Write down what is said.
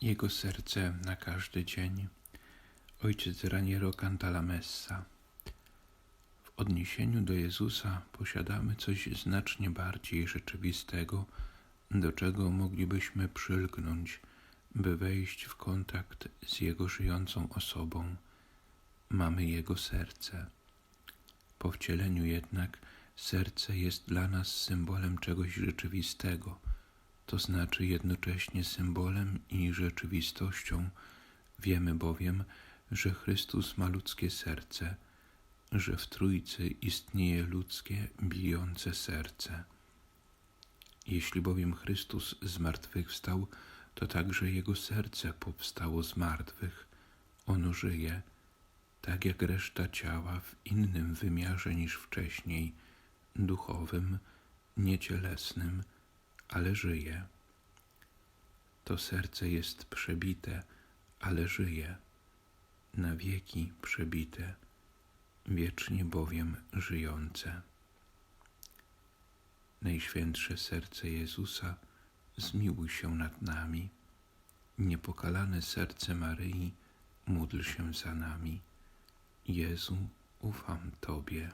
Jego serce na każdy dzień. Ojciec Raniero Cantalamessa. W odniesieniu do Jezusa posiadamy coś znacznie bardziej rzeczywistego, do czego moglibyśmy przylgnąć, by wejść w kontakt z Jego żyjącą osobą. Mamy Jego serce. Po wcieleniu jednak serce jest dla nas symbolem czegoś rzeczywistego, to znaczy jednocześnie symbolem i rzeczywistością. Wiemy bowiem, że Chrystus ma ludzkie serce, że w Trójcy istnieje ludzkie, bijące serce. Jeśli bowiem Chrystus zmartwychwstał, to także Jego serce powstało z martwych. Ono żyje, tak jak reszta ciała w innym wymiarze niż wcześniej, duchowym, niecielesnym, ale żyje. To serce jest przebite, ale żyje, na wieki przebite, wiecznie bowiem żyjące. Najświętsze serce Jezusa, zmiłuj się nad nami. Niepokalane serce Maryi, módl się za nami. Jezu, ufam Tobie.